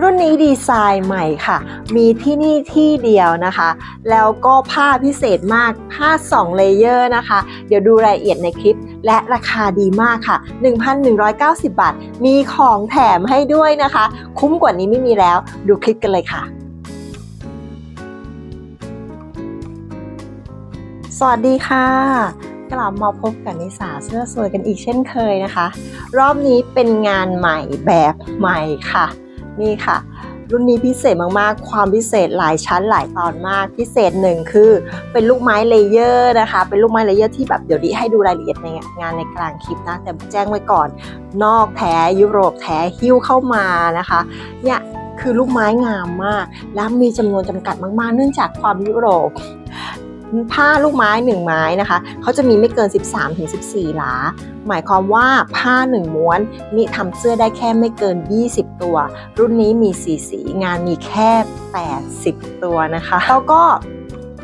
รุ่นนี้ดีไซน์ใหม่ค่ะ มีที่นี่ที่เดียวนะคะ แล้วก็ผ้าพิเศษมาก ผ้า 2 เลเยอร์นะคะ เดี๋ยวดูรายละเอียดในคลิป และราคาดีมากค่ะ 1,190 บาท มีของแถมให้ด้วยนะคะ คุ้มกว่านี้ไม่มีแล้ว ดูคลิปกันเลยค่ะสวัสดีค่ะ กลับมาพบกับนิสาเสื้อสวยกันอีกเช่นเคยนะคะ รอบนี้เป็นงานใหม่แบบใหม่ค่ะ นี่ค่ะ รุ่นนี้พิเศษมากๆ ความพิเศษหลายชั้นหลายตอนมาก พิเศษหนึ่งคือเป็นลูกไม้เลเยอร์นะคะ เป็นลูกไม้เลเยอร์ที่แบบเดี๋ยวดีให้ดูรายละเอียดในงานในกลางคลิปนะ แต่แจ้งไว้ก่อน นอกแท้ยุโรปแท้หิ้วเข้ามานะคะเนี่ยคือลูกไม้งามมาก และมีจำนวนจำกัดมากๆ เนื่องจากความยุโรป ผ้าลูกไม้หนึ่งไม้นะคะเขาจะมีไม่เกิน 13-14 หลา หมายความว่าผ้าหนึ่งม้วนนี่ทำเสื้อได้แค่ไม่เกิน 20 ตัว รุ่นนี้มีสีสีงานมีแค่ 80 ตัวนะคะ แล้วก็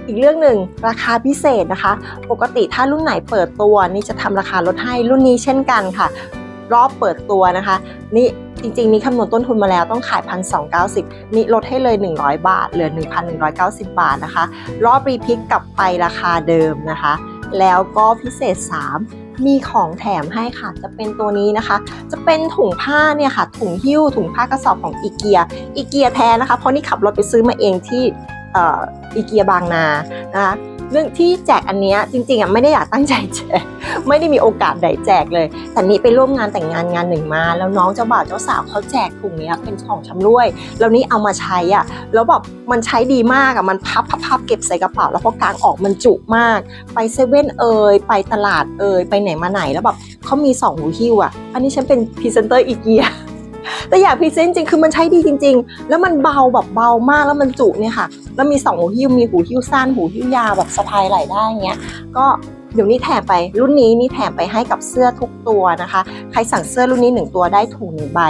อีกเรื่องหนึ่งราคาพิเศษนะคะ ปกติถ้ารุ่นไหนเปิดตัวนี่จะทำราคาลดให้รุ่นนี้เช่นกันค่ะ รอบเปิดตัวนะคะ นี่ จริงๆ นี่คำนวณต้นทุนมาแล้วต้องขาย 1,290นี่ลดให้เลย 100 บาท เหลือ 1,190 บาทนะคะ รอบรีพิกกลับไปราคาเดิมนะคะ แล้วก็พิเศษ 3มีของแถมให้ค่ะ จะเป็นตัวนี้นะคะ จะเป็นถุงผ้าเนี่ยค่ะ ถุงหิ้ว ถุงผ้ากระสอบของอีเกีย อีเกียแท้นะคะ เพราะนี่ขับรถไปซื้อมาเองที่ อีเกียบางนานะคะเรื่องที่แจกอันเนี้ยจริงๆอะไม่ได้อยากตั้งใจแจก ไม่ได้มีโอกาสใดแจกเลย แต่นี้ไปร่วมงานแต่งงานงานหนึ่งมา แล้วน้องเจ้าบ่าวเจ้าสาวเขาแจกถุงนี้เป็นของชำร่วย แล้วนี่เอามาใช้อะแล้วแบบมันใช้ดีมากอะมันพับพับพับเก็บใส่กระเป๋า แล้วพอกางออกมันจุมาก ไปเซเว่นเอ่ยไปตลาดเอ่ยไปไหนมาไหนแล้วแบบเขามีสองหูหิ้วอะอันนี้ฉันเป็นพรีเซนเตอร์อีเกีย แต่อยากพรีเซนต์จริงคือมันใช้ดีจริง ๆ แล้วมันเบาแบบเบามากแล้วมันจุเนี่ยค่ะ แล้วมีสองหูหิ้วมีหูหิ้วสั้นหูหิ้วยาวแบบสะพายไหล่ได้เงี้ยก็เดี๋ยวนี้แถมไปรุ่นนี้นี่แถมไปให้กับเสื้อทุกตัวนะคะ ใครสั่งเสื้อรุ่นนี้ 1 ตัวได้ถุงหนึ่งใบ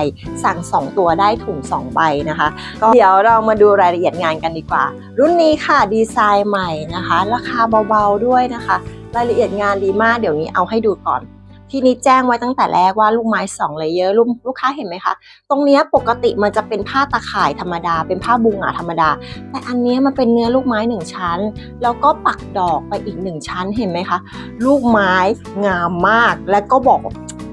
สั่ง 2 ตัวได้ถุง2 ใบนะคะ ก็เดี๋ยวเรามาดูรายละเอียดงานกันดีกว่า รุ่นนี้ค่ะดีไซน์ใหม่นะคะ ราคาเบาๆด้วยนะคะ รายละเอียดงานดีมากเดี๋ยวนี้เอาให้ดูก่อน ที่นี้แจ้งไว้ตั้งแต่แรกว่าลูกไม้2เลเยอร์ลูกลูกค้าเห็นไหมคะ ตรงนี้ปกติมันจะเป็นผ้าตะข่ายธรรมดา เป็นผ้าบุงหงาธรรมดา แต่อันนี้มันเป็นเนื้อลูกไม้หนึ่งชั้น แล้วก็ปักดอกไปอีกหนึ่งชั้นเห็นไหมคะ ลูกไม้งามมาก และก็บอก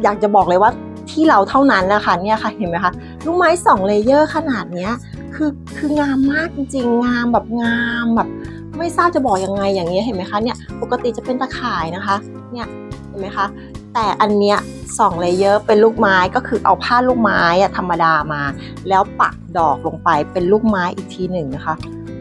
อยากจะบอกเลยว่าที่เราเท่านั้นนะคะเนี่ยค่ะเห็นไหมคะลูกไม้สองเลเยอร์ขนาดเนี้ยคือคืองามมากจริงๆงามแบบงามแบบไม่ทราบจะบอกยังไงอย่างเงี้ยเห็นไหมคะเนี่ยปกติจะเป็นตะข่ายนะคะเนี่ยเห็นไหมคะ แต่อันเนี้ยสองเลเยอร์เป็นลูกไม้ก็คือเอาผ้าลูกไม้อะธรรมดามา แล้วปักดอกลงไปเป็นลูกไม้อีกทีหนึ่งนะคะ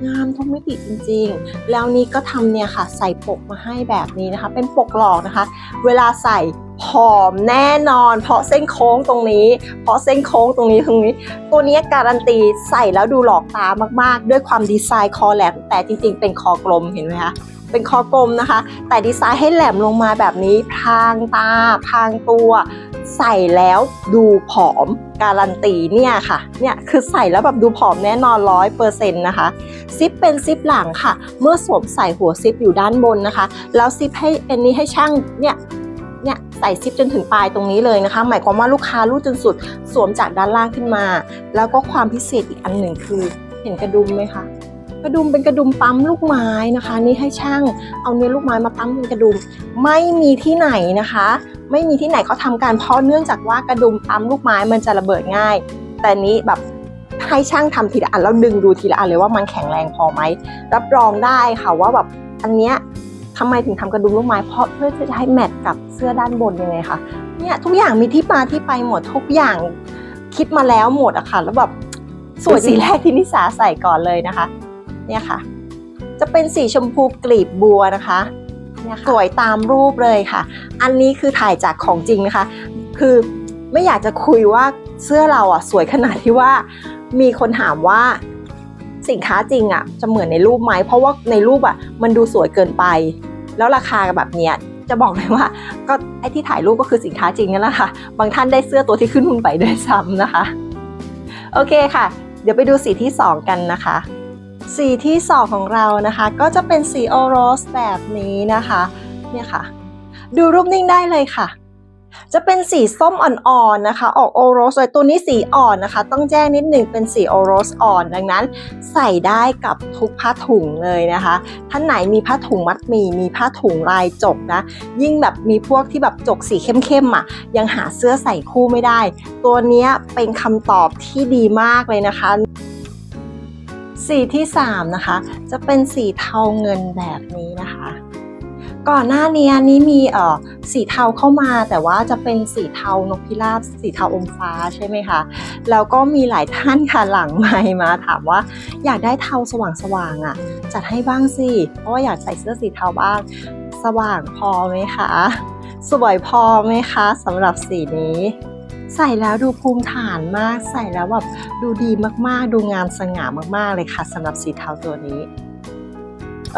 งามทุกมิติจริงๆ แล้วนี้ก็ทำเนี่ยค่ะ ใส่ปกมาให้แบบนี้นะคะ เป็นปกหลอกนะคะ เวลาใส่ ผอมแน่นอน เพราะเส้นโค้งตรงนี้ เพราะเส้นโค้งตรงนี้ตรงนี้ ตัวนี้การันตีใส่แล้วดูหลอกตามากๆ ด้วยความดีไซน์คอแหลม แต่จริงๆ เป็นคอกลมเห็นไหมคะเป็นคอกลมนะคะ แต่ดีไซน์ให้แหลมลงมาแบบนี้พรางตาพรางตัว ใส่แล้วดูผอมการันตีเนี่ยค่ะเนี่ยคือใส่แล้วแบบดูผอมแน่นอนร้อยเปอร์เซ็นต์นะคะซิปเป็นซิปหลังค่ะ เมื่อสวมใส่หัวซิปอยู่ด้านบนนะคะ แล้วซิปให้อันนี้ให้ช่างเนี่ยเนี่ย ใส่ซิปจนถึงปลายตรงนี้เลยนะคะ หมายความว่าลูกค้ารูดจนสุดสวมจากด้านล่างขึ้นมา แล้วก็ความพิเศษอีกอันหนึ่งคือ เห็นกระดุมไหมคะกระดุมเป็นกระดุมปั๊มลูกไม้นะคะ นี่ให้ช่างเอาเนื้อลูกไม้มาปั๊มเป็นกระดุม ไม่มีที่ไหนนะคะ ไม่มีที่ไหนเขาทำการเพราะเนื่องจากว่ากระดุมปั๊มลูกไม้มันจะระเบิดง่าย แต่นี้แบบให้ช่างทำทีละอันแล้วดึงดูทีละอันเลยว่ามันแข็งแรงพอไหมรับรองได้ค่ะว่าแบบอันเนี้ย ทำไมถึงทำกระดุมลูกไม้เพราะเพื่อที่จะให้แมทกับเสื้อด้านบนยังไงคะเนี่ยทุกอย่างมีที่มาที่ไปหมดทุกอย่างคิดมาแล้วหมดอะค่ะแล้วแบบสวยสีแรกที่นิสาใส่ก่อนเลยนะคะ เนี่ยค่ะ จะเป็นสีชมพูกลีบบัวนะคะเนี่ยค่ะสวยตามรูปเลยค่ะ อันนี้คือถ่ายจากของจริงนะคะ คือไม่อยากจะคุยว่าเสื้อเราอะสวยขนาดที่ว่า มีคนถามว่าสินค้าจริงอะจะเหมือนในรูปไหมเพราะว่าในรูปอะมันดูสวยเกินไป แล้วราคาแบบเนี้ยจะบอกเลยว่าก็ไอที่ถ่ายรูปก็คือสินค้าจริงนั่นแหละค่ะ บางท่านได้เสื้อตัวที่ขึ้นหุ้นไปด้วยซ้ำนะคะ โอเคค่ะ เดี๋ยวไปดูสีที่ 2 กันนะคะ สีที่ 2 ของเรานะคะ ก็จะเป็นสีโอโรสแบบนี้นะคะ เนี่ยค่ะ ดูรูปนิ่งได้เลยค่ะ จะเป็นสีส้มอ่อนๆนะคะ ออกโอโรสเลยตัวนี้สีอ่อนนะคะ ต้องแจ้งนิดหนึ่งเป็นสีโอโรสอ่อน ดังนั้น ใส่ได้กับทุกผ้าถุงเลยนะคะ ท่านไหนมีผ้าถุงมัดหมี่มีผ้าถุงลายจกนะ ยิ่งแบบมีพวกที่แบบจกสีเข้มๆอะ ยังหาเสื้อใส่คู่ไม่ได้ ตัวนี้เป็นคำตอบที่ดีมากเลยนะคะสีที่ 3 นะคะ จะเป็นสีเทาเงินแบบนี้นะคะ ก่อนหน้านี้นี้มีเอ่อสีเทาเข้ามา แต่ว่าจะเป็นสีเทานกพิราบสีเทาอมฟ้าใช่ไหมคะแล้วก็มีหลายท่านค่ะหลังไมมาถามว่า อยากได้เทาสว่างๆอะ จัดให้บ้างสิเพราะว่าอยากใส่เสื้อสีเทาบ้าง สว่างพอไหมคะสวยพอไหมคะสำหรับสีนี้ใส่แล้วดูภูมิฐานมาก ใส่แล้วแบบดูดีมากๆ ดูงามสง่ามากๆเลยค่ะสำหรับสีเทาตัวนี้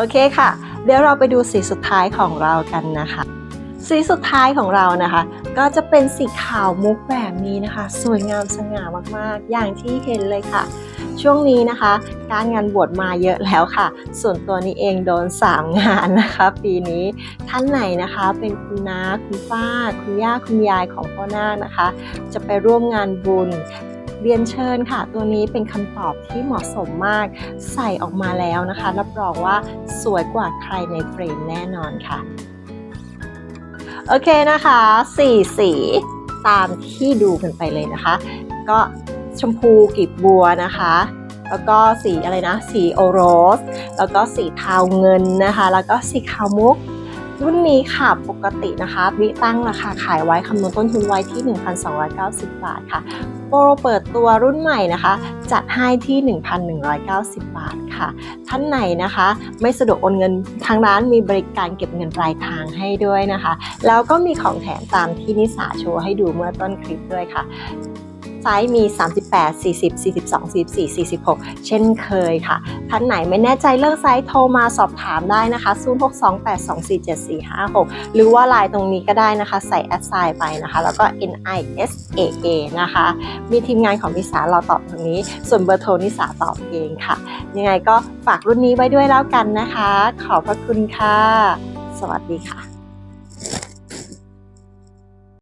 โอเคค่ะ เดี๋ยวเราไปดูสีสุดท้ายของเรากันนะคะ สีสุดท้ายของเรานะคะ ก็จะเป็นสีขาวมุกแบบนี้นะคะ สวยงามสง่ามากๆ อย่างที่เห็นเลยค่ะ ช่วงนี้นะคะ การงานบวชมาเยอะแล้วค่ะ ส่วนตัวนี้เองโดน 3 งานนะคะ ปีนี้ท่านไหนนะคะเป็นคุณน้าคุณป้า คุณย่าคุณยายของพ่อนาคนะคะ จะไปร่วมงานบุญ เรียนเชิญค่ะ ตัวนี้เป็นคำตอบที่เหมาะสมมาก ใส่ออกมาแล้วนะคะ รับรองว่าสวยกว่าใครในเฟรมแน่นอนค่ะ โอเคนะคะสี่สีตามที่ดูกันไปเลยนะคะ ก็ชมพูกลีบบัวนะคะแล้วก็สีอะไรนะ สีโอโรส แล้วก็สีเทาเงินนะคะ แล้วก็สีขาวมุก รุ่นนี้ค่ะปกตินะคะวิตั้งราคาขายไว้คำนวณต้นทุนไว้ที่ 1,290 บาทค่ะ โปรเปิดตัวรุ่นใหม่นะคะ จัดให้ที่ 1,190 บาทค่ะ ท่านไหนนะคะ ไม่สะดวกโอนเงินทางร้านมีบริการเก็บเงินปลายทางให้ด้วยนะคะ แล้วก็มีของแถมตามที่นิสาโชว์ให้ดูเมื่อต้นคลิปด้วยค่ะ ไซส์มี 38 40 42 44 46 เช่นเคยค่ะ ท่านไหนไม่แน่ใจเรื่องไซส์โทรมาสอบถามได้นะคะ0628247456 หรือว่าไลน์ตรงนี้ก็ได้นะคะ ใส่แอดไซน์ไปนะคะ แล้วก็ NISAA นะคะ มีทีมงานของนิสาเราตอบตรงนี้ ส่วนเบอร์โทรนิสาตอบเองค่ะ ยังไงก็ฝากรุ่นนี้ไว้ด้วยแล้วกันนะคะ ขอบพระคุณค่ะ สวัสดีค่ะ